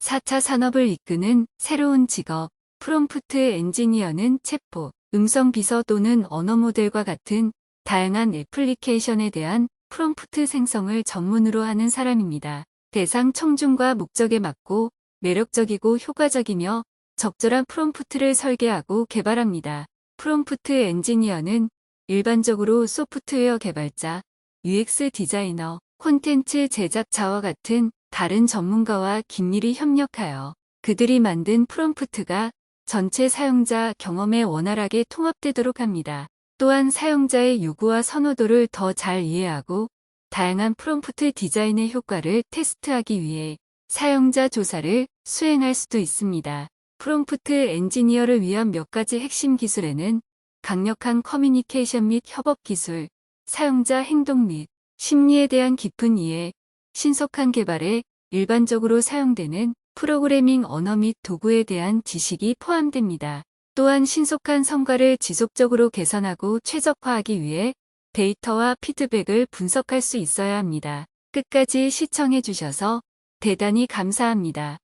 4차 산업을 이끄는 새로운 직업, 프롬프트 엔지니어는 챗봇, 음성 비서 또는 언어 모델과 같은 다양한 애플리케이션에 대한 프롬프트 생성을 전문으로 하는 사람입니다. 대상 청중과 목적에 맞고 매력적이고 효과적이며 적절한 프롬프트를 설계하고 개발합니다. 프롬프트 엔지니어는 일반적으로 소프트웨어 개발자, UX 디자이너, 콘텐츠 제작자와 같은 다른 전문가와 긴밀히 협력하여 그들이 만든 프롬프트가 전체 사용자 경험에 원활하게 통합되도록 합니다. 또한 사용자의 요구와 선호도를 더 잘 이해하고 다양한 프롬프트 디자인의 효과를 테스트하기 위해 사용자 조사를 수행할 수도 있습니다. 프롬프트 엔지니어를 위한 몇 가지 핵심 기술에는 강력한 커뮤니케이션 및 협업 기술, 사용자 행동 및 심리에 대한 깊은 이해, 신속한 개발에 일반적으로 사용되는 프로그래밍 언어 및 도구에 대한 지식이 포함됩니다. 또한 신속한 성과를 지속적으로 개선하고 최적화하기 위해 데이터와 피드백을 분석할 수 있어야 합니다. 끝까지 시청해 주셔서 대단히 감사합니다.